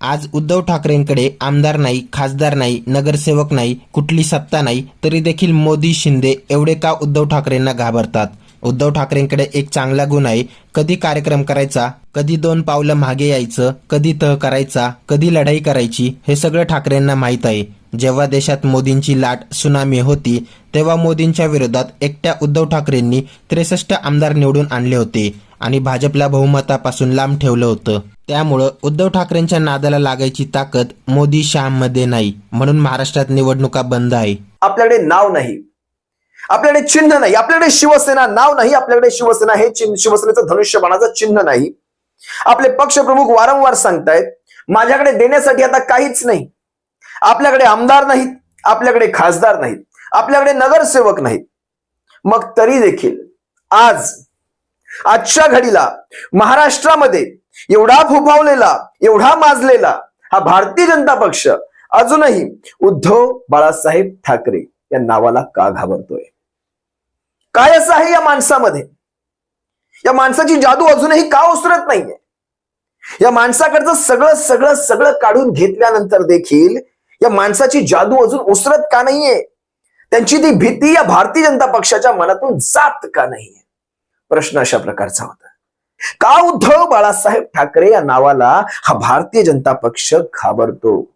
आज उद्धव ठाकरेंकडे आमदार नाही खासदार नाही नगरसेवक नाही कुठली सत्ता नाही तरी देखील मोदी शिंदे एवढे का उद्धव ठाकरेंना घाबरतात? उद्धव ठाकरेंकडे एक चांगला गुण आहे. कधी कार्यक्रम करायचा कधी दोन पावलं मागे यायचं कधी तह करायचा कधी लढाई करायची हे सगळं ठाकरेंना माहीत आहे. जेव्हा देशात मोदींची लाट सुनामी होती तेव्हा मोदींच्या विरोधात एकट्या उद्धव ठाकरेंनी त्रेसष्ट आमदार निवडून आणले होते आणि भाजपला बहुमतापासून लांब ठेवलं होतं. त्यामुळं उद्धव ठाकरेंच्या नादाला लागायची ताकद मोदी शहामध्ये नाही. म्हणून महाराष्ट्रात निवडणुका बंद आहे. आपल्याकडे नाव नाही. आपल्याकडे चिन्ह नाही. आपल्याकडे शिवसेना नाव नाही. आपल्याकडे शिवसेना हे चिन्ह शिवसेनेचं धनुष्यबाणाचं चिन्ह नाही. आपले पक्षप्रमुख वारंवार सांगतायत माझ्याकडे देण्यासाठी आता काहीच नाही. आपल्याकडे आमदार नाहीत. आपल्याकडे खासदार नाहीत. आपल्याकडे नगरसेवक नाहीत. मग तरी देखील आज आजच्या घडीला महाराष्ट्रामध्ये एवढा फुफावलेला एवढा माजलेला हा भारतीय जनता पक्ष अजूनही उद्धव बाळासाहेब ठाकरे या नावाला का घाबरतोय? काय असं आहे या माणसामध्ये? या माणसाची जादू अजूनही का ओसरत नाहीये? या माणसाकडचं सगळं सगळं सगळं काढून घेतल्यानंतर देखील या माणसाची जादू अजून ओसरत का नाहीये? त्यांची ती भीती या भारतीय जनता पक्षाच्या मनातून जात का नाहीये? प्रश्न अशा प्रकारचा होता. का उद्धव बाळासाहेब ठाकरे या नावाला हा भारतीय जनता पक्ष घाबरतो?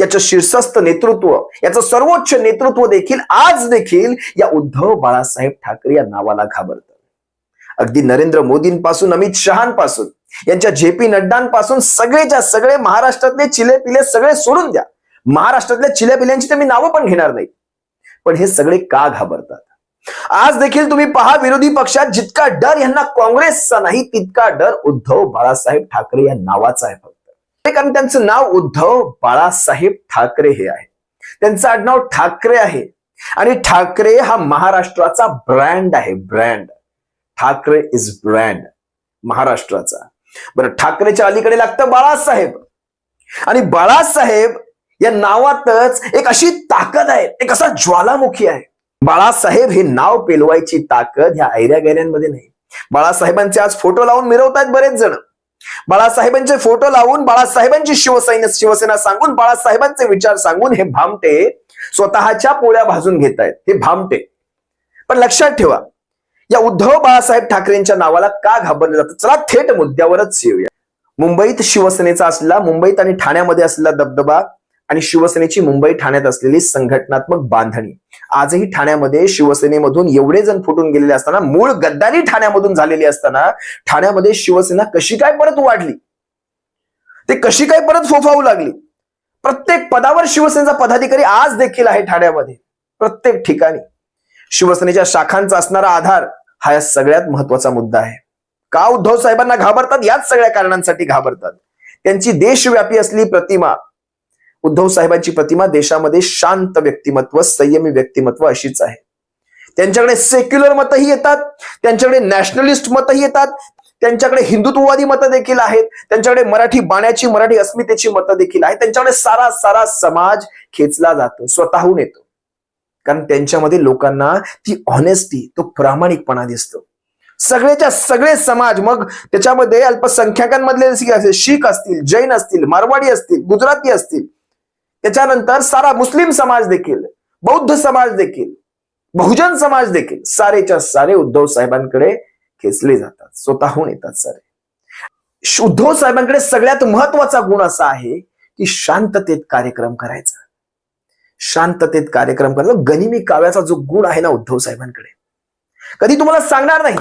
याचं शीर्षस्थ नेतृत्व याचं सर्वोच्च नेतृत्व देखील आज देखील या उद्धव बाळासाहेब ठाकरे या नावाला घाबरतं. अगदी नरेंद्र मोदींपासून अमित शहापासून यांच्या जे पी नड्डांपासून सगळेच्या सगळे महाराष्ट्रातले चिले पिले सगळे सोडून द्या. महाराष्ट्रातल्या चिल्या पिल्यांची तर मी नावं पण घेणार नाही. पण हे सगळे का घाबरतात? आज देखील तुम्ही पहा विरोधी पक्षात जितका डर यांना काँग्रेसचा नाही तितका डर उद्धव बाळासाहेब ठाकरे या नावाचा आहे फक्त. कारण त्यांचं नाव उद्धव बाळासाहेब ठाकरे हे आहे. त्यांचं आडनाव ठाकरे आहे. आणि ठाकरे हा महाराष्ट्राचा ब्रँड आहे ब्रँड ठाकरे इज ब्रँड महाराष्ट्राचा. बरं ठाकरेच्या अलीकडे लागतं बाळासाहेब. आणि बाळासाहेब या नावातच एक अशी ताकद आहे एक असा ज्वालामुखी आहे. बाळासाहेब हे नाव पेलवायची ताकद ह्या ऐऱ्या गैऱ्यांमध्ये नाही. बाळासाहेबांचे आज फोटो लावून मिरवतायत बरेच जण. बाळासाहेबांचे फोटो लावून बाळासाहेबांची शिवसेना शिवसेना सांगून बाळासाहेबांचे विचार सांगून हे भामटे स्वतःच्या पोळ्या भाजून घेत आहेत हे भामटे. पण लक्षात ठेवा या उद्धव बाळासाहेब ठाकरेंच्या नावाला का घाबरलं जातं? चला थेट मुद्द्यावरच येऊया. मुंबईत शिवसेनेचा असलेला मुंबईत आणि ठाण्यामध्ये असलेला दबदबा आणि शिवसेनेची मुंबई ठाण्यात असलेली संघटनात्मक बांधणी आजही ठाण्यामध्ये शिवसेनेमधून एवढे जण फुटून गेलेले असताना मूळ गद्दारी ठाण्यामधून झालेली असताना ठाण्यामध्ये शिवसेना कशी काय परत वाढली? ते कशी काय परत फोफावू लागली? प्रत्येक पदावर शिवसेनेचा पदाधिकारी आज देखील आहे ठाण्यामध्ये प्रत्येक ठिकाणी. शिवसेनेच्या शाखांचा असणारा आधार हा या सगळ्यात महत्त्वाचा मुद्दा आहे. का उद्धव साहेबांना घाबरतात? याच सगळ्या कारणांसाठी घाबरतात. त्यांची देशव्यापी असली प्रतिमा उद्धव साहेबांची प्रतिमा देशामध्ये शांत व्यक्तिमत्व संयमी व्यक्तिमत्व अशीच आहे. त्यांच्याकडे सेक्युलर मतही येतात त्यांच्याकडे नॅशनलिस्ट मतही येतात त्यांच्याकडे हिंदुत्ववादी मतं देखील आहेत त्यांच्याकडे मराठी बाण्याची मराठी अस्मितेची मतं देखील आहेत त्यांच्याकडे सारा सारा समाज खेचला जातो स्वतःहून येतो. कारण त्यांच्यामध्ये लोकांना ती ऑनेस्टी तो प्रामाणिकपणा दिसतो. सगळेच्या सगळे समाज मग त्याच्यामध्ये अल्पसंख्याकांमधले शीख असतील जैन असतील मारवाडी असतील गुजराती असतील त्याच्यानंतर सारा मुस्लिम समाज देखील बौद्ध समाज देखील बहुजन समाज देखील सारेच्या सारे उद्धव साहेबांकडे खेचले जातात स्वतःहून येतात सारे. उद्धव साहेबांकडे सगळ्यात महत्त्वाचा गुण असा आहे की शांततेत कार्यक्रम करायचा. शांततेत कार्यक्रम करायचा गनिमी काव्याचा जो गुण आहे ना उद्धव साहेबांकडे. कधी तुम्हाला सांगणार नाही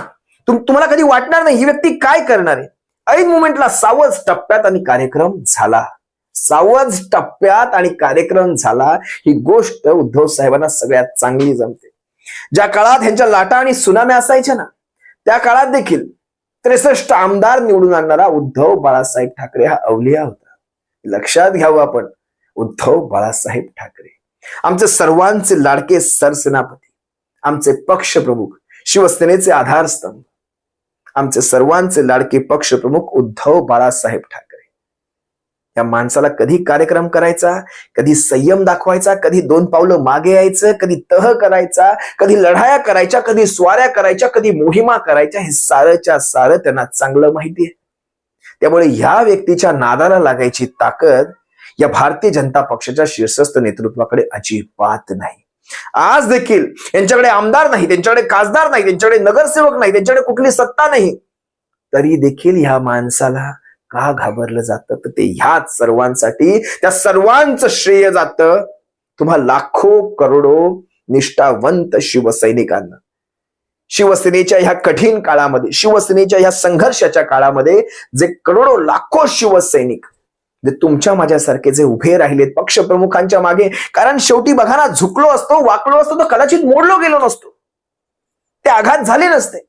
तुम्हाला कधी वाटणार नाही ही व्यक्ती काय करणार आहे. ऐन मुमेंटला सावज टप्प्यात आणि कार्यक्रम झाला. सावज टप्प्यात आणि कार्यक्रम झाला ही गोष्ट उद्धव साहेबांना सगळ्यात चांगली जमते. ज्या काळात ह्यांच्या लाटा आणि सुनाम्या असायच्या ना त्या काळात देखील त्रेसष्ट आमदार निवडून आणणारा उद्धव बाळासाहेब ठाकरे हा अवलिया होता. लक्षात घ्यावं आपण उद्धव बाळासाहेब ठाकरे. आमचे सर्वांचे लाडके सरसेनापती आमचे पक्षप्रमुख शिवसेनेचे आधारस्तंभ. आमचे सर्वांचे लाडके पक्षप्रमुख उद्धव बाळासाहेब ठाकरे. या माणसाला कधी कार्यक्रम करायचा कधी संयम दाखवायचा कधी दोन पावलं मागे यायचं कधी तह करायचा कधी लढाया करायच्या कधी स्वाऱ्या करायच्या कधी मोहिमा करायच्या हे सारच्या सारं त्यांना चांगलं माहिती आहे. त्यामुळे ह्या व्यक्तीच्या नादाला लागायची ताकद या भारतीय जनता पक्षाच्या शीर्षस्थ नेतृत्वाकडे अजिबात नाही. आज देखील यांच्याकडे आमदार नाही त्यांच्याकडे खासदार नाही त्यांच्याकडे नगरसेवक नाही त्यांच्याकडे कुठली सत्ता नाही. तरी देखील ह्या माणसाला का घाबरलं जातं? तर ते ह्याच सर्वांसाठी त्या सर्वांचं श्रेय जातं. तुम्हा लाखो करोडो निष्ठावंत शिवसैनिकांना. शिवसेनेच्या ह्या कठीण काळामध्ये शिवसेनेच्या ह्या संघर्षाच्या काळामध्ये जे करोडो लाखो शिवसैनिक जे तुमच्या माझ्यासारखे जे उभे राहिलेत पक्षप्रमुखांच्या मागे कारण शेवटी बघा ना झुकलो असतो वाकलो असतो तर कदाचित मोडलो गेलो नसतो. ते आघात झाले नसते.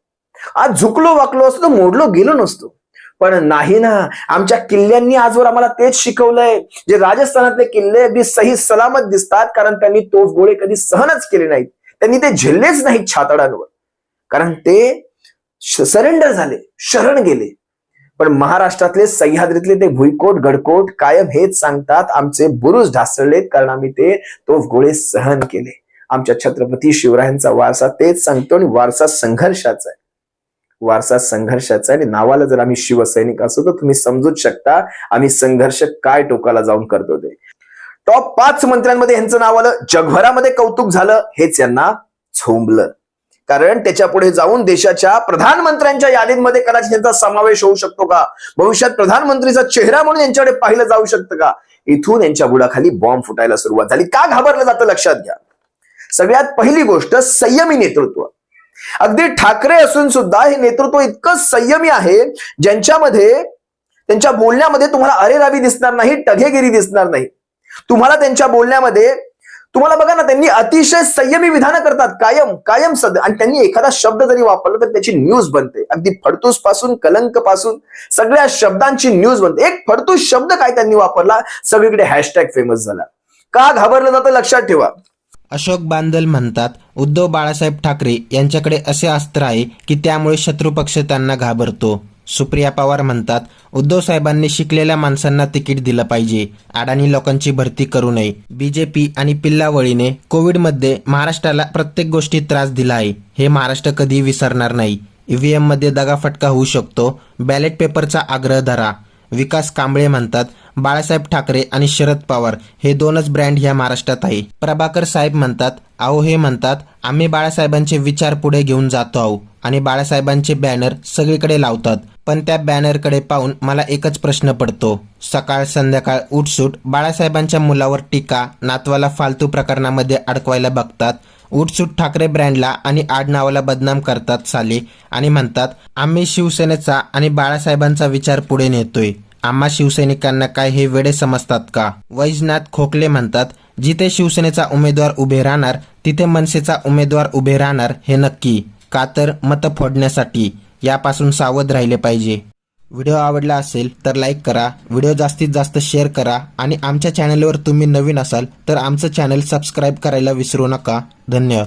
आज झुकलो वाकलो असतो तर मोडलो गेलो नसतो. पण नाही ना. आमच्या किल्ल्यांनी आजवर आम्हाला तेच शिकवलंय. जे राजस्थानातले किल्ले अगदी सही सलामत दिसतात कारण त्यांनी तोफ गोळे कधी सहनच केले नाहीत. त्यांनी ते झेललेच नाहीत छातडांवर. कारण ते सरेंडर झाले शरण गेले. पण महाराष्ट्रातले सह्याद्रीतले ते भुईकोट गडकोट कायम हेच सांगतात आमचे बुरुज ढासळलेत कारण आम्ही ते तोफ गोळे सहन केले. आमच्या छत्रपती शिवरायांचा वारसा तेच सांगतो आणि वारसा संघर्षाचा आहे. वारसा संघर्षाचा आहे आणि नावाला जर आम्ही शिवसैनिक असू तर तुम्ही समजूच शकता आम्ही संघर्ष काय टोकाला जाऊन करतो ते. टॉप पाच मंत्र्यांमध्ये यांचं नाव आलं. जगभरामध्ये कौतुक झालं. हेच यांना झोंबलं. कारण त्याच्या पुढे जाऊन देशाच्या प्रधानमंत्र्यांच्या यादींमध्ये कदाचित यांचा समावेश होऊ शकतो का? भविष्यात प्रधानमंत्रीचा चेहरा म्हणून यांच्याकडे पाहिलं जाऊ शकतं का? इथून यांच्या बुडाखाली बॉम्ब फुटायला सुरुवात झाली. का घाबरलं जातं? लक्षात घ्या. सगळ्यात पहिली गोष्ट संयमी नेतृत्व. अगदी ठाकरे असून सुद्धा हे नेतृत्व इतकं संयमी आहे ज्यांच्यामध्ये त्यांच्या बोलण्यामध्ये तुम्हाला अरेरावी दिसणार नाही टघेगिरी दिसणार नाही. तुम्हाला त्यांच्या बोलण्यामध्ये तुम्हाला बघा ना त्यांनी अतिशय संयमी विधानं करतात कायम कायम सद आणि त्यांनी एखादा शब्द जरी वापरला तर त्याची न्यूज बनते. अगदी फडतूसपासून कलंकपासून सगळ्या शब्दांची न्यूज बनते. एक फडतूस शब्द काय त्यांनी वापरला? सगळीकडे हॅशटॅग फेमस झाला. का घाबरलं जातं? लक्षात ठेवा. अशोक बांदल म्हणतात उद्धव बाळासाहेब ठाकरे यांच्याकडे असे अस्त्र आहे की त्यामुळे शत्रुपक्ष त्यांना घाबरतो. सुप्रिया पवार म्हणतात उद्धव साहेबांनी शिकलेल्या माणसांना तिकीट दिलं पाहिजे. अडाणी लोकांची भरती करू नये. बीजेपी आणि पिल्लावळीने कोविडमध्ये महाराष्ट्राला प्रत्येक गोष्टीत त्रास दिला आहे. हे महाराष्ट्र कधी विसरणार नाही. ईव्हीएममध्ये दगाफटका होऊ शकतो. बॅलेट पेपरचा आग्रह धरा. विकास कांबळे म्हणतात बाळासाहेब ठाकरे आणि शरद पवार हे दोनच ब्रँड ह्या महाराष्ट्रात आहे. प्रभाकर साहेब म्हणतात अहो हे म्हणतात आम्ही बाळासाहेबांचे विचार पुढे घेऊन जातो आहो आणि बाळासाहेबांचे बॅनर सगळीकडे लावतात. पण त्या बॅनरकडे पाहून मला एकच प्रश्न पडतो. सकाळ संध्याकाळ उठसूट बाळासाहेबांच्या मुलावर टीका नातवाला फालतू प्रकरणामध्ये अडकवायला बघतात. उठसूट ठाकरे ब्रँडला आणि आडनावाला बदनाम करतात साले आणि म्हणतात आम्ही शिवसेनेचा आणि बाळासाहेबांचा विचार पुढे नेतोय. आम्हा शिवसैनिकांना काय हे वेडे समजतात का? वैजनाथ खोकले म्हणतात जिथे शिवसेनेचा उमेदवार उभे राहणार तिथे मनसेचा उमेदवार उभे राहणार हे नक्की. का तर मतं फोडण्यासाठी. यापासून सावध राहिले पाहिजे. व्हिडिओ आवडला असेल तर लाईक करा व्हिडिओ जास्तीत जास्त शेअर करा आणि आमच्या चॅनलवर तुम्ही नवीन असाल तर आमचं चॅनल सबस्क्राईब करायला विसरू नका. धन्यवाद.